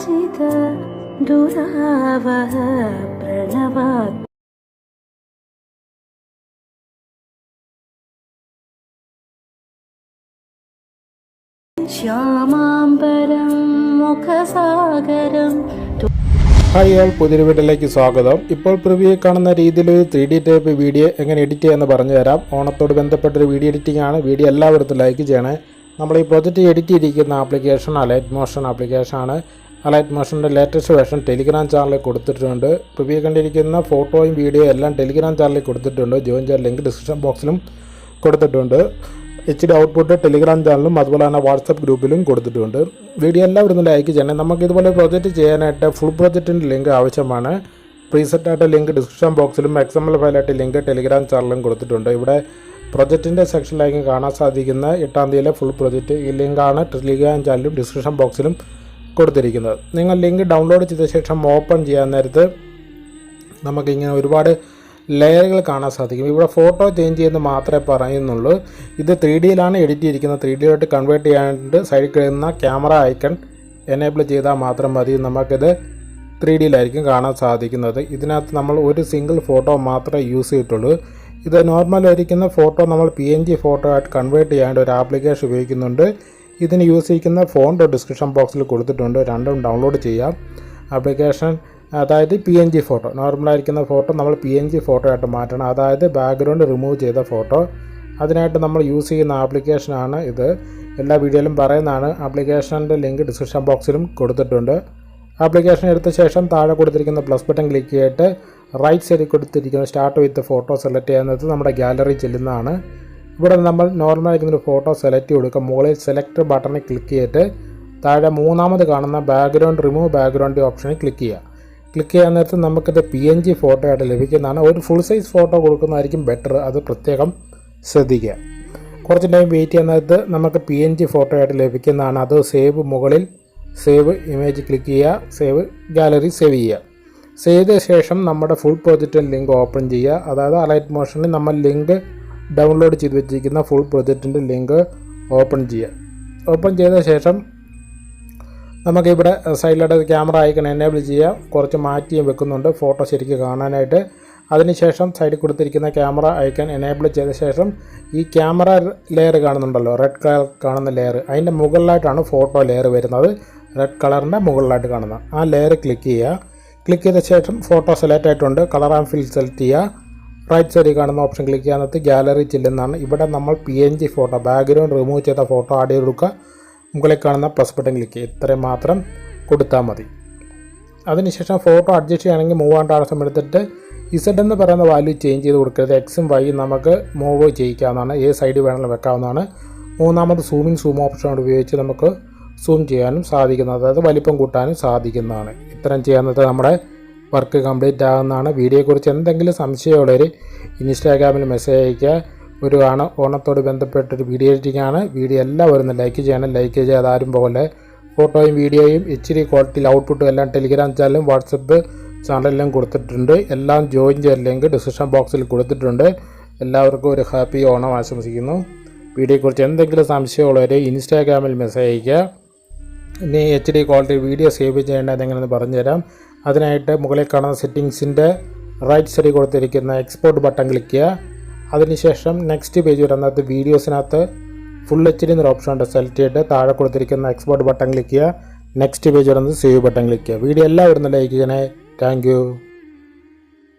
വിരാജിത ദുരാവഹ പ്രണവാ മുഖസാഗരം hi ആൾ പുതിയൊരു വീട്ടിലേക്ക് സ്വാഗതം. ഇപ്പോൾ പ്രിവ്യൂ കാണുന്ന രീതിയിൽ ഒരു ത്രീ ഡി ടൈപ്പ് വീഡിയോ എങ്ങനെ എഡിറ്റ് ചെയ്യാമെന്ന് പറഞ്ഞു തരാം. ഓണത്തോട് ബന്ധപ്പെട്ടൊരു വീഡിയോ എഡിറ്റിംഗ് ആണ്. വീഡിയോ എല്ലാവരും ലൈക്ക് ചെയ്യണേ. നമ്മൾ ഈ പ്രൊജക്റ്റ് എഡിറ്റ് ചെയ്തിരിക്കുന്ന ആപ്ലിക്കേഷൻ ലൈറ്റ് മോഷൻ ആപ്ലിക്കേഷൻ ആണ്. അലൈറ്റ് മോഷന്റെ ലേറ്റസ്റ്റ് വേർഷൻ ടെലിഗ്രാം ചാനലിൽ കൊടുത്തിട്ടുണ്ട്. പ്രിവ്യൂ കണ്ടിരിക്കുന്ന ഫോട്ടോയും വീഡിയോ എല്ലാം ടെലിഗ്രാം ചാനലിൽ കൊടുത്തിട്ടുണ്ട്. ജോയിൻ ചെയ്യാൻ ലിങ്ക് ഡിസ്ക്രിപ്ഷൻ ബോക്സിലും കൊടുത്തിട്ടുണ്ട്. എച്ച് ഡി ഔട്ട്പുട്ട് ടെലിഗ്രാം ചാനലും അതുപോലെ തന്നെ വാട്സപ്പ് ഗ്രൂപ്പിലും കൊടുത്തിട്ടുണ്ട്. വീഡിയോ എല്ലാവരും ഒന്ന് ലൈക്ക് ചെയ്യണം. നമുക്ക് ഇതുപോലെ പ്രൊജക്റ്റ് ചെയ്യാനായിട്ട് ഫുൾ പ്രൊജക്റ്റിന്റെ ലിങ്ക് ആവശ്യമാണ്. പ്രീസെറ്റായിട്ട് ലിങ്ക് ഡിസ്ക്രിപ്ഷൻ ബോക്സിലും എക്സ് എം എൽ ഫയലായിട്ട് ലിങ്ക് ടെലിഗ്രാം ചാനലിലും കൊടുത്തിട്ടുണ്ട്. ഇവിടെ പ്രൊജക്റ്റിന്റെ സെക്ഷനിലേക്ക് കാണാൻ സാധിക്കുന്ന എട്ടാം തീയതിയിലെ ഫുൾ പ്രൊജക്റ്റ് ഈ ലിങ്കാണ് ടെലിഗ്രാം ചാനലും ഡിസ്ക്രിപ്ഷൻ ബോക്സിലും കൊടുത്തിരിക്കുന്നത്. നിങ്ങൾ ലിങ്ക് ഡൗൺലോഡ് ചെയ്ത ശേഷം ഓപ്പൺ ചെയ്യാൻ നേരത്ത് നമുക്കിങ്ങനെ ഒരുപാട് ലെയറുകൾ കാണാൻ സാധിക്കും. ഇവിടെ ഫോട്ടോ ചേഞ്ച് ചെയ്യുന്നത് മാത്രമേ പറയുന്നുള്ളൂ. ഇത് ത്രീ ഡിയിലാണ് എഡിറ്റ് ചെയ്തിരിക്കുന്നത്. ത്രീ ഡിയിലോട്ട് കൺവേർട്ട് ചെയ്യാനായിട്ട് സൈഡിൽ കഴിയുന്ന ക്യാമറ ഐക്കൺ എനേബിൾ ചെയ്താൽ മാത്രം മതി. നമുക്കിത് ത്രീ ഡിയിലായിരിക്കും കാണാൻ സാധിക്കുന്നത്. ഇതിനകത്ത് നമ്മൾ ഒരു സിംഗിൾ ഫോട്ടോ മാത്രമേ യൂസ് ചെയ്തിട്ടുള്ളൂ. ഇത് നോർമൽ ഫോട്ടോ നമ്മൾ പി എൻ ജി ഫോട്ടോ ആയിട്ട് കൺവേർട്ട് ചെയ്യാണ്ട് ഒരു ആപ്ലിക്കേഷൻ ഉപയോഗിക്കുന്നുണ്ട്. ഇതിന് യൂസ് ചെയ്യുന്ന ഫോണിന്റെ ഡിസ്ക്രിപ്ഷൻ ബോക്സിൽ കൊടുത്തിട്ടുണ്ട്. രണ്ടും ഡൗൺലോഡ് ചെയ്യാം. ആപ്ലിക്കേഷൻ അതായത് പി എൻ ജി ഫോട്ടോ നോർമലായിരിക്കുന്ന ഫോട്ടോ നമ്മൾ പി എൻ ജി ഫോട്ടോ ആയിട്ട് മാറ്റണം. അതായത് ബാക്ക്ഗ്രൗണ്ട് റിമൂവ് ചെയ്ത ഫോട്ടോ അതിനായിട്ട് നമ്മൾ യൂസ് ചെയ്യുന്ന ആപ്ലിക്കേഷനാണ് ഇത്. എല്ലാ വീഡിയോയിലും പറയുന്നതാണ്. ആപ്ലിക്കേഷന്റെ ലിങ്ക് ഡിസ്ക്രിപ്ഷൻ ബോക്സിലും കൊടുത്തിട്ടുണ്ട്. ആപ്ലിക്കേഷൻ എടുത്ത ശേഷം താഴെ കൊടുത്തിരിക്കുന്ന പ്ലസ് ബട്ടൺ ക്ലിക്ക് ചെയ്തിട്ട് റൈറ്റ് സൈഡിൽ കൊടുത്തിരിക്കുന്ന സ്റ്റാർട്ട് വിത്ത് ഫോട്ടോ സെലക്ട് ചെയ്യുന്നത് നമ്മുടെ ഗാലറി ചെല്ലുന്നതാണ്. ഇവിടെ നമ്മൾ നോർമൽ ആയിരിക്കുന്ന ഒരു ഫോട്ടോ സെലക്ട് കൊടുക്കുക മുകളിൽ സെലക്ട് ബട്ടണിൽ ക്ലിക്ക് ചെയ്തിട്ട് താഴെ മൂന്നാമത് കാണുന്ന ബാക്ക്ഗ്രൗണ്ട് റിമൂവ് ബാക്ക്ഗ്രൗണ്ട് ഓപ്ഷനിൽ ക്ലിക്ക് ചെയ്യുക. ക്ലിക്ക് ചെയ്യാൻ നേരത്ത് നമുക്കിത് പി എൻ ജി ഫോട്ടോ ആയിട്ട് ലഭിക്കുന്നതാണ്. ഒരു ഫുൾ സൈസ് ഫോട്ടോ കൊടുക്കുന്നതായിരിക്കും ബെറ്റർ അത് പ്രത്യേകം ശ്രദ്ധിക്കുക. കുറച്ച് ടൈം വെയിറ്റ് ചെയ്യാൻ നേരത്ത് നമുക്ക് പി എൻ ജി ഫോട്ടോ ആയിട്ട് ലഭിക്കുന്നതാണ്. അത് സേവ് മുകളിൽ സേവ് ഇമേജ് ക്ലിക്ക് ചെയ്യുക. സേവ് ഗാലറി സേവ് ചെയ്യുക. സേവ് ചെയ്ത ശേഷം നമ്മുടെ ഫുൾ പ്രൊജക്റ്റിൽ ലിങ്ക് ഓപ്പൺ ചെയ്യുക. അതായത് അലൈറ്റ് മോഷനിൽ നമ്മൾ ലിങ്ക് ഡൗൺലോഡ് ചെയ്ത് വെച്ചിരിക്കുന്ന ഫുൾ പ്രൊജക്റ്റിന്റെ ലിങ്ക് ഓപ്പൺ ചെയ്യുക ഓപ്പൺ ചെയ്ത ശേഷം നമുക്കിവിടെ സൈഡിലോട്ട് ക്യാമറ ഐക്കൺ എനേബിൾ ചെയ്യാം. കുറച്ച് മാറ്റി വെക്കുന്നുണ്ട് ഫോട്ടോ ശരിക്കും കാണാനായിട്ട്. അതിനുശേഷം സൈഡിൽ കൊടുത്തിരിക്കുന്ന ക്യാമറ ഐക്കൺ എനേബിൾ ചെയ്ത ശേഷം ഈ ക്യാമറ ലെയർ കാണുന്നുണ്ടല്ലോ റെഡ് കളർ കാണുന്ന ലെയർ അതിന്റെ മുകളിലായിട്ടാണ് ഫോട്ടോ ലെയർ വരുന്നത്. റെഡ് കളറിന്റെ മുകളിലായിട്ട് കാണുന്നത്. ആ ലെയർ ക്ലിക്ക് ചെയ്യുക ക്ലിക്ക് ചെയ്ത ശേഷം ഫോട്ടോ സെലക്ട് ആയിട്ടുണ്ട്. കളർ ആൻഡ് ഫിൽ സെലക്ട് ചെയ്യുക റൈറ്റ് സൈഡിൽ കാണുന്ന ഓപ്ഷൻ ക്ലിക്ക് ചെയ്യാനകത്ത് ഗാലറി ചെല്ലുന്നതാണ്. ഇവിടെ നമ്മൾ P N G photo background remove ചെയ്ത ഫോട്ടോ ആഡ് ചെയ്ത് കൊടുക്കുക. മുകളിൽ കാണുന്ന പ്ലസ് ബട്ടൺ ക്ലിക്ക് ചെയ്യുക. ഇത്രയും മാത്രം കൊടുത്താൽ മതി. അതിനുശേഷം ഫോട്ടോ അഡ്ജസ്റ്റ് ചെയ്യുകയാണെങ്കിൽ മൂവ് ആൻഡ് ആവശ്യം എടുത്തിട്ട് ഇസഡ് എന്ന് പറയുന്ന വാല്യൂ ചേഞ്ച് ചെയ്ത് കൊടുക്കരുത്. എക്സും വൈയും നമുക്ക് മൂവ് ചെയ്യിക്കാവുന്നതാണ്. ഏത് സൈഡിൽ വേണമെങ്കിലും വെക്കാവുന്നതാണ്. മൂന്നാമത് സൂമിങ് സൂം ഓപ്ഷൻ ഉപയോഗിച്ച് നമുക്ക് സൂം ചെയ്യാനും സാധിക്കുന്നത്. അതായത് വലിപ്പം കൂട്ടാനും സാധിക്കുന്നതാണ്. ഇത്തരം ചെയ്യുന്നത് നമ്മുടെ വർക്ക് കംപ്ലീറ്റ് ആകുന്നതാണ് വീഡിയോയെക്കുറിച്ച് എന്തെങ്കിലും സംശയമുള്ളവർ ഇൻസ്റ്റാഗ്രാമിൽ മെസ്സേജ് അയയ്ക്കുക. ഒരു ആണ് ഓണത്തോട് ബന്ധപ്പെട്ടൊരു വീഡിയോ എഡിറ്റിംഗ് ആണ്. വീഡിയോ എല്ലാവരും ഒന്ന് ലൈക്ക് ചെയ്യണം. ലൈക്ക് ചെയ്യാതെ ആരും പോലെ ഫോട്ടോയും വീഡിയോയും ഇച്ചിരി ക്വാളിറ്റിയിൽ ഔട്ട്പുട്ടും എല്ലാം ടെലിഗ്രാം ചാനലും വാട്സപ്പ് ചാനലിലും കൊടുത്തിട്ടുണ്ട്. എല്ലാം ജോയിൻ ചെയ്യാൻ ലിങ്ക് ഡിസ്ക്രിപ്ഷൻ ബോക്സിൽ കൊടുത്തിട്ടുണ്ട്. എല്ലാവർക്കും ഒരു ഹാപ്പി ഓണം ആശംസിക്കുന്നു. വീഡിയോയെക്കുറിച്ച് എന്തെങ്കിലും സംശയമുള്ളവർ ഇൻസ്റ്റാഗ്രാമിൽ മെസ്സേജ് അയയ്ക്കുക. ഇനി H D quality video save ചെയ്യേണ്ടത് എങ്ങനെയെന്ന് പറഞ്ഞുതരാം. അതിനായിട്ട് മുകളിൽ കാണുന്ന സെറ്റിങ്സിന്റെ റൈറ്റ് സൈഡിൽ കൊടുത്തിരിക്കുന്ന എക്സ്പോർട്ട് ബട്ടൺ ക്ലിക്ക് ചെയ്യുക. അതിനുശേഷം നെക്സ്റ്റ് പേജ് വരുന്നത് വീഡിയോസിനകത്ത് ഫുൾ എച്ച് ഡി എന്നൊരു ഓപ്ഷൻ ഉണ്ട്. സെലക്ട് ചെയ്തിട്ട് താഴെ കൊടുത്തിരിക്കുന്ന എക്സ്പോർട്ട് ബട്ടൺ ക്ലിക്ക് ചെയ്യുക. നെക്സ്റ്റ് പേജ് വരുന്നത് സേവ് ബട്ടൺ ക്ലിക്ക് ചെയ്യുക. വീഡിയോ എല്ലാവരും ലൈക്ക് ചെയ്യണേ. താങ്ക്